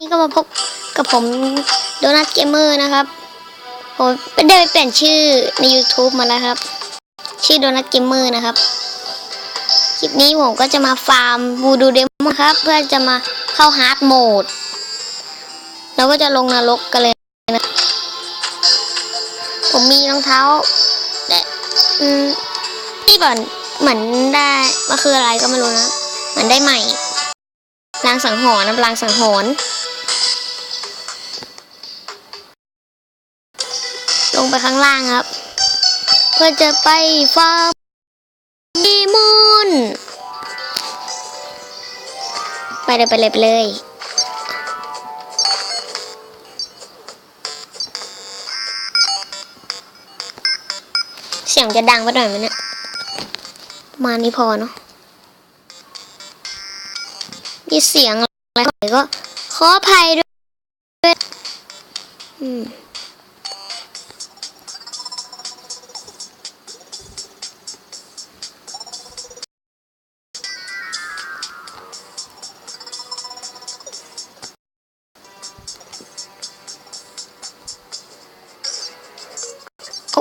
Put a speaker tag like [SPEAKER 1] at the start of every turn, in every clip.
[SPEAKER 1] นี่ก็มาพบกับผมโดนัทเกมเมอร์นะครับ ผมได้ไปเปลี่ยนชื่อใน YouTube มาแล้วครับ ชื่อโดนัทเกมเมอร์นะครับ คลิปนี้ผมก็จะมาฟาร์มบูดูเดมครับ เพื่อจะมาเข้าฮาร์ดโหมดแล้วก็จะลงนรกกันเลยนะ ผมมีรองเท้าแต่อืมที่ก่อนเหมือนได้มันคืออะไรก็ไม่รู้นะ เหมือนได้ใหม่ลางสังหรณ์นะลางสังหรณ์ ลงไปข้างล่างครับ เพื่อจะไปฟาร์มดีมอนไปเลยไปเลยไปเลยเสียงจะดังไปหน่อยไหมเนี่ยประมาณนี้พอเนาะมีเสียงอะไรก็ขออภัยด้วยอืม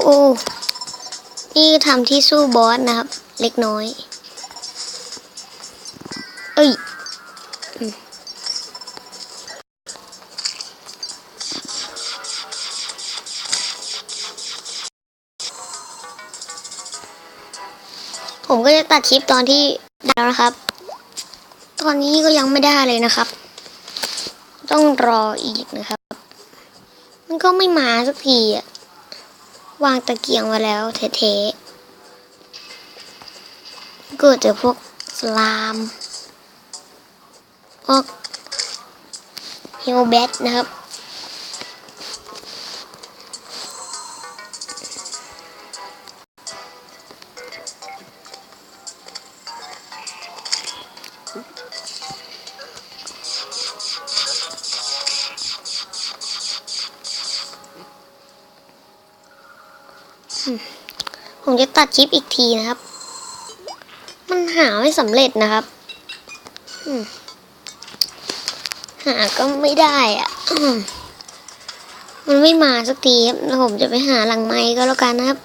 [SPEAKER 1] โอ้นี่ทำที่สู้บอสนะครับ เล็กน้อย เอ้ยผมก็จะตัดคลิปตอนที่ได้แล้วนะครับ ตอนนี้ก็ยังไม่ได้เลยนะครับ ต้องรออีกนะครับ มันก็ไม่มาสักทีอะ วางตะเกียงไว้แล้วเทๆเกิดจอพวกสลามพวกเฮลแบทนะครับ ผมจะตัดคลิปอีกทีนะครับ มันหาไม่สำเร็จนะครับหาก็ไม่ได้อะมมันไม่มาสักทีครับแล้วผมจะไปหาหลังไม้ก็แล้วกันนะครับ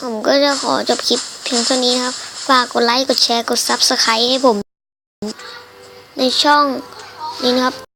[SPEAKER 1] ผมก็จะขอจบคลิปเพียงเท่านี้นะครับ ฝากกดไลค์ กดแชร์ กดซับสไครต์ให้ผม ในช่องนี้นะครับ